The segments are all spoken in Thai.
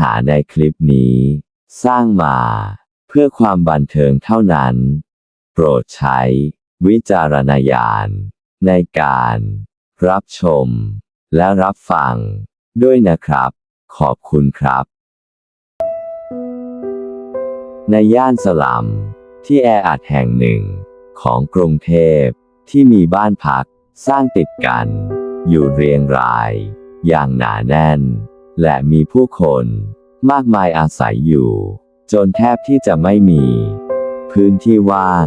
หาในคลิปนี้ สร้างมา เพื่อความบันเทิงเท่านั้น โปรดใช้ วิจารณญาณ ในการ รับชม และรับฟัง ด้วยนะครับ ขอบคุณครับ ในย่านสลัม ที่แออัดแห่งหนึ่ง ของกรุงเทพที่มีบ้านพักสร้างติดกัน อยู่เรียงราย อย่างหนาแน่น และมีผู้คนมากมายอาศัยอยู่ จนแทบที่จะไม่มี พื้นที่ว่าง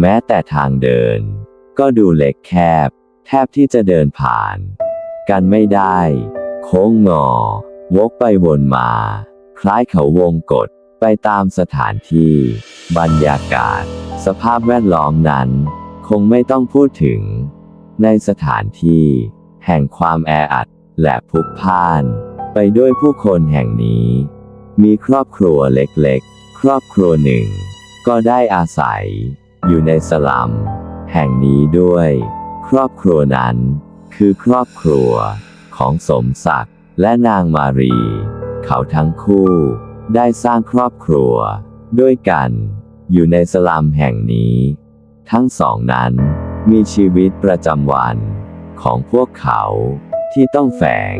แม้แต่ทางเดิน ก็ดูเล็กแคบ แทบที่จะเดินผ่าน กันไม่ได้ โค้งงอ วกไปวนมา คล้ายเขาวงกฏไปตามสถานที่ บรรยากาศ สภาพแวดล้อมนั้น คงไม่ต้องพูดถึง ในสถานที่ แห่งความแออัดและพลุกพล่าน ไปด้วยผู้คนแห่งนี้ มีครอบครัวเล็กๆ ครอบครัวหนึ่ง ก็ได้อาศัย อยู่ในสลัม แห่งนี้ด้วย ครอบครัวนั้น คือครอบครัว ของสมศักดิ์และนางมารี เขาทั้งคู่ ได้สร้างครอบครัว ด้วยกัน อยู่ในสลัมแห่งนี้ ทั้งสองนั้น มีชีวิตประจำวัน ของพวกเขาที่ต้องแฝง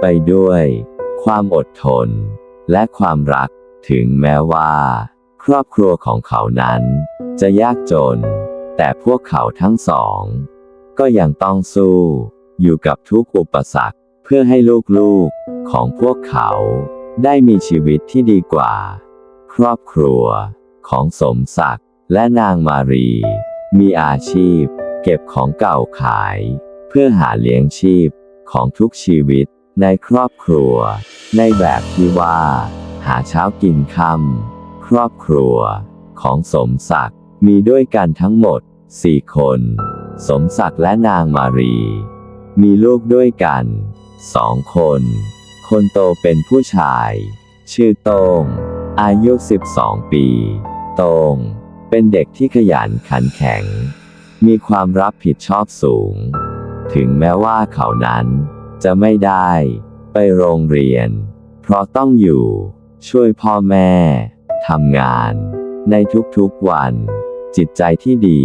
ไปด้วย ความอดทน และความรัก ถึงแม้ว่า ครอบครัวของเขานั้น จะยากจน แต่พวกเขาทั้งสอง ก็ยังต้องสู้ อยู่กับทุกอุปสรรคเพื่อให้ลูกๆ ของพวกเขา ได้มีชีวิตที่ดีกว่า ครอบครัว ของสมศักดิ์และนางมารี มีอาชีพ เก็บของเก่าขาย เพื่อหาเลี้ยงชีพของทุกชีวิต ในครอบครัว ในแบบที่ว่า หาเช้ากินค่ำครอบครัว ของสมศักดิ์มีด้วยกันทั้งหมดสี่คน สมศักดิ์และนางมารี มีลูกด้วยกันสองคน คนโตเป็นผู้ชาย ชื่อโต้งอายุ 12 ปี โต้งเป็นเด็กที่ขยันขันแข็ง มีความรับผิดชอบสูง ถึงแม้ว่าเขานั้น จะไม่ได้ไปโรงเรียน เพราะต้องอยู่ ช่วยพ่อแม่ทำงาน ในทุกๆวัน จิตใจที่ดี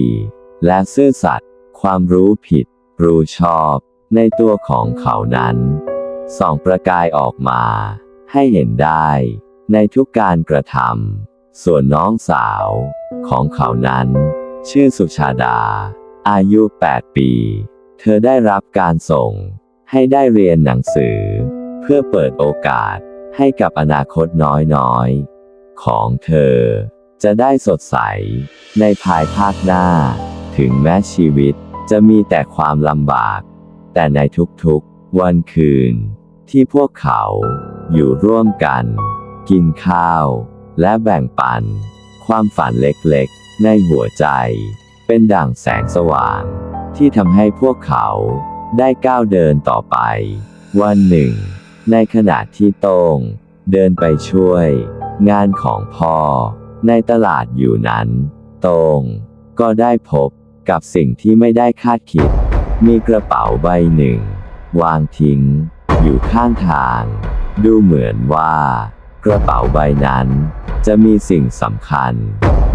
และซื่อสัตย์ความรู้ผิด รู้ชอบ ในตัวของเขานั้น ส่องประกายออกมา ให้เห็นได้ ในทุกการกระทำส่วนน้องสาว ของเขานั้น ชื่อสุชาดา อายุ 8 ปี เธอได้รับการส่ง ให้ได้เรียนหนังสือ เพื่อเปิดโอกาสให้กับอนาคตน้อยๆ ของเธอ จะได้สดใส ในภายภาคหน้า ถึงแม้ชีวิตจะมีแต่ความลำบาก แต่ในทุกๆ วันคืน ที่พวกเขาอยู่ร่วมกัน กินข้าว และแบ่งปัน ความฝันเล็กๆ ในหัวใจ เป็นด่างแสงสว่าง ที่ทำให้พวกเขา ได้ก้าวเดินต่อไป วันหนึ่ง ในขณะที่โต้งเดินไปช่วย งานของพ่อ ในตลาดอยู่นั้น โต้งก็ได้พบกับสิ่งที่ไม่ได้คาดคิด มีกระเป๋าใบหนึ่ง วางทิ้ง อยู่ข้างทาง ดูเหมือนว่า กระเป๋าใบนั้น จะมีสิ่งสำคัญ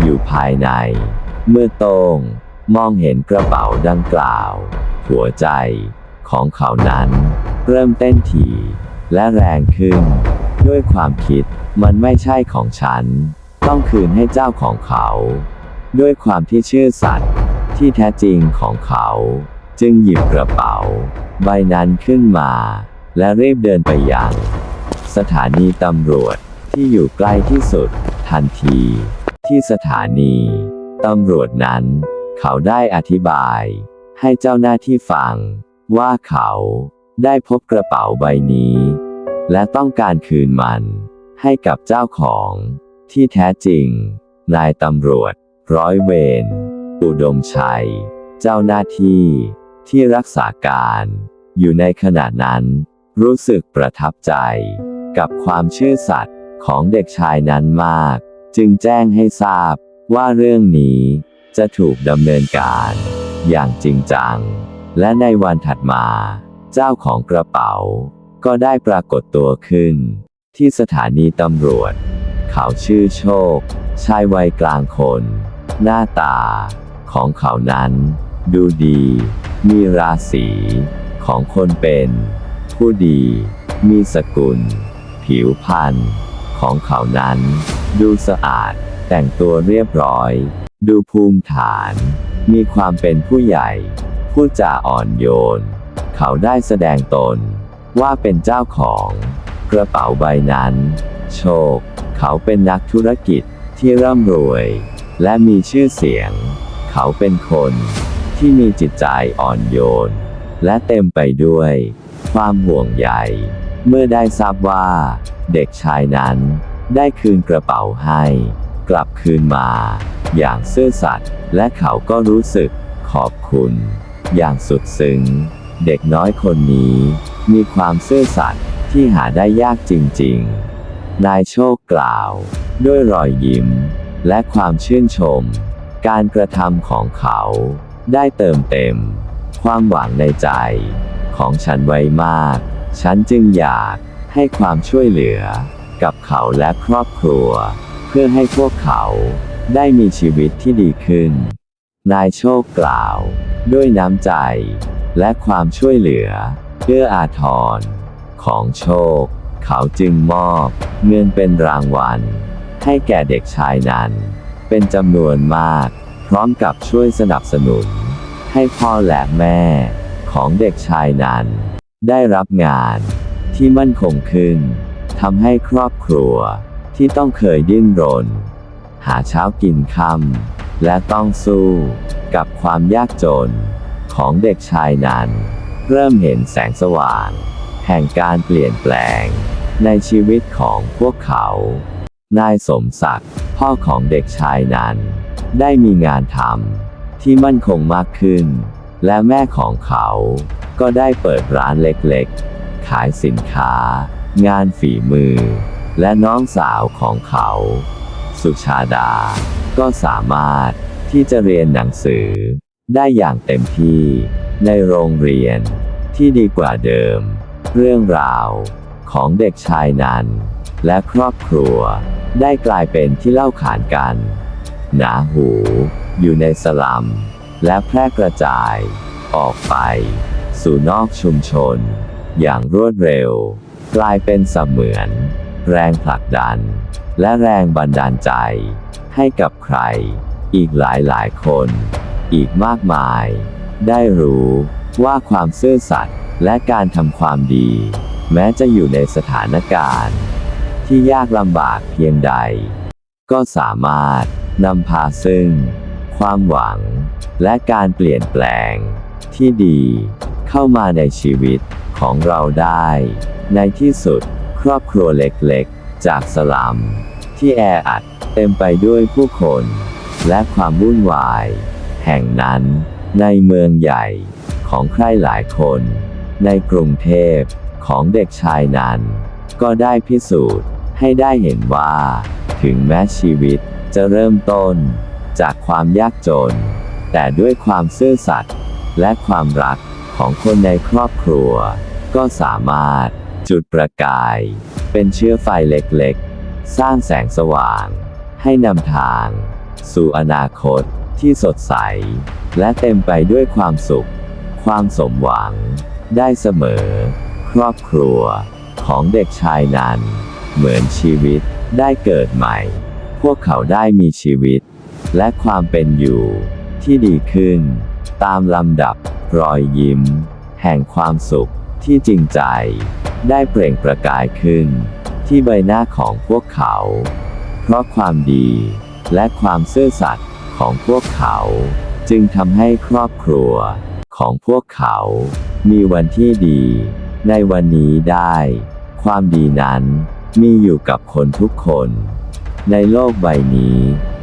อยู่ภายใน เมื่อโต้งมองเห็นกระเป๋าดังกล่าว หัวใจของเขานั้น เริ่มเต้นถี่และแรงขึ้น ด้วยความคิดมันไม่ใช่ของฉัน ต้องคืนให้เจ้าของเขา ด้วยความที่ชื่อสัตว์ที่แท้จริงของเขา จึงหยิบกระเป๋า ใบนั้นขึ้นมา และรีบเดินไปยังสถานีตำรวจที่อยู่ใกล้ที่สุด ทันที ที่สถานีตำรวจนั้น เขาได้อธิบาย ให้เจ้าหน้าที่ฟัง ว่าเขาได้พบกระเป๋าใบนี้ และต้องการคืนมัน ให้กับเจ้าของที่แท้จริง นายตำรวจ ร้อยเวรอุดมชัย เจ้าหน้าที่ ที่รักษาการ อยู่ในขณะนั้น รู้สึกประทับใจ กับความชื่อสัตย์ของเด็กชายนั้นมาก จึงแจ้งให้ทราบว่าเรื่องนี้จะถูกดำเนินการ อย่างจริงจัง และในวันถัดมา เจ้าของกระเป๋า ก็ได้ปรากฏตัวขึ้น ที่สถานีตำรวจ เขาชื่อโชค ชายวัยกลางคน หน้าตา ของเขานั้น ดูดี มีราศีของคนเป็น ผู้ดี มีสกุล ผิวพรรณของเขานั้น ดูสะอาด แต่งตัวเรียบร้อย ดูภูมิฐาน มีความเป็นผู้ใหญ่พูดจาอ่อนโยน เขาได้แสดงตน ว่าเป็นเจ้าของกระเป๋าใบนั้น โชค เขาเป็นนักธุรกิจที่ร่ำรวย และมีชื่อเสียง เขาเป็นคนที่มีจิตใจอ่อนโยน และเต็มไปด้วย ความห่วงใยเมื่อได้ทราบว่า เด็กชายนั้นได้คืนกระเป๋าให้ กลับคืนมา อย่างซื่อสัตย์และเขาก็รู้สึกขอบคุณ อย่างสุดซึ้งเด็กน้อยคนนี้ มีความซื่อสัตย์ที่หาได้ยากจริงๆ นายโชคกล่าว ด้วยรอยยิ้ม และความชื่นชม การกระทำของเขา ได้เติมเต็ม ความหวังในใจ ของฉันไว้มาก ฉันจึงอยากให้ความช่วยเหลือ กับเขาและครอบครัว เพื่อให้พวกเขา ได้มีชีวิตที่ดีขึ้น นายโชคกล่าว ด้วยน้ำใจ และความช่วยเหลือเอื้ออาทร ของโชค เขาจึงมอบเงินเป็นรางวัล ให้แก่เด็กชายนั้น เป็นจำนวนมาก พร้อมกับช่วยสนับสนุน ให้พ่อและแม่ของเด็กชายนั้น ได้รับงานที่มั่นคงขึ้นทำให้ครอบครัวที่ต้องเคยดิ้นรน หาเช้ากินค่ำและต้องสู้กับความยากจนของเด็กชายนั้น เริ่มเห็นแสงสว่าง แห่งการเปลี่ยนแปลง ในชีวิตของพวกเขา นายสมศักดิ์พ่อของเด็กชายนั้น ได้มีงานทำที่มั่นคงมากขึ้น และแม่ของเขาก็ได้เปิดร้านเล็กๆ ขายสินค้า งานฝีมือ และน้องสาวของเขา สุชาดา ก็สามารถที่จะเรียนหนังสือ ได้อย่างเต็มที่ ในโรงเรียน ที่ดีกว่าเดิม เรื่องราวของเด็กชายนั้น และครอบครัว ได้กลายเป็นที่เล่าขานกัน หนาหู อยู่ในสลัม และแพร่กระจาย ออกไป สู่นอกชุมชน อย่างรวดเร็ว กลายเป็นเสมือน แรงผลักดัน และแรงบันดาลใจ ให้กับใคร อีกหลายหลายคน อีกมากมาย ได้รู้ว่าความซื่อสัตย์และการทำความดี แม้จะอยู่ในสถานการณ์ ที่ยากลำบากเพียงใด ก็สามารถนำพาซึ่ง ความหวัง และการเปลี่ยนแปลง ที่ดี เข้ามาในชีวิตของเราได้ ในที่สุด ครอบครัวเล็ก จากสลัม ที่แออัดเต็มไปด้วยผู้คน และความวุ่นวาย แห่งนั้น ในเมืองใหญ่ของใครหลายคน ในกรุงเทพของเด็กชายนั้น ก็ได้พิสูจน์ให้ได้เห็นว่า ถึงแม้ชีวิตจะเริ่มต้นจากความยากจน แต่ด้วยความซื่อสัตย์และความรักของคนในครอบครัว ก็สามารถจุดประกาย เป็นเชื้อไฟเล็กๆ สร้างแสงสว่าง ให้นำทาง สู่อนาคตที่สดใส และเต็มไปด้วยความสุข ความสมหวัง ได้เสมอ ครอบครัว ของเด็กชายนั้น เหมือนชีวิตได้เกิดใหม่ พวกเขาได้มีชีวิต และความเป็นอยู่ ที่ดีขึ้น ตามลำดับรอยยิ้ม แห่งความสุขที่จริงใจ ได้เปล่งประกายขึ้น ที่ใบหน้าของพวกเขา เพราะความดีและความซื่อสัตย์ของพวกเขา จึงทำให้ครอบครัวของพวกเขา มีวันที่ดี ในวันนี้ได้ ความดีนั้นมีอยู่กับคนทุกคน ในโลกใบนี้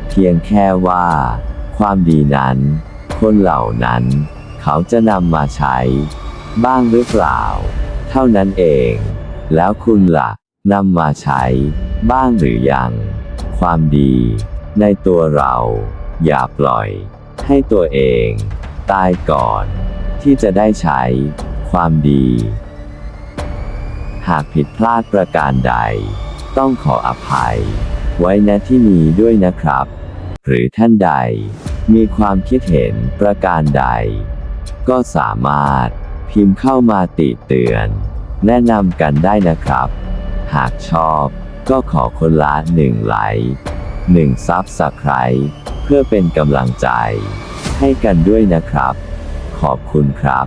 เพียงแค่ว่า ความดีนั้น คนเหล่านั้น เขาจะนำมาใช้ บ้างหรือเปล่า เท่านั้นเอง แล้วคุณละ่ะนำมาใช้บ้างหรือยัง ความดี ในตัวเรา อย่าปล่อย ให้ตัวเอง ตายก่อน ที่จะได้ใช้ ความดี หากผิดพลาดประการใด ต้องขออภัย ไว้ณที่นี้ด้วยนะครับ หรือท่านใด มีความคิดเห็นประการใด ก็สามารถ พิมพ์เข้ามาติเตือน แนะนำกันได้นะครับ หากชอบก็ขอคนละหนึ่งไลค์หนึ่งซับสไคร b ์เพื่อเป็นกำลังใจ ให้กันด้วยนะครับ ขอบคุณครับ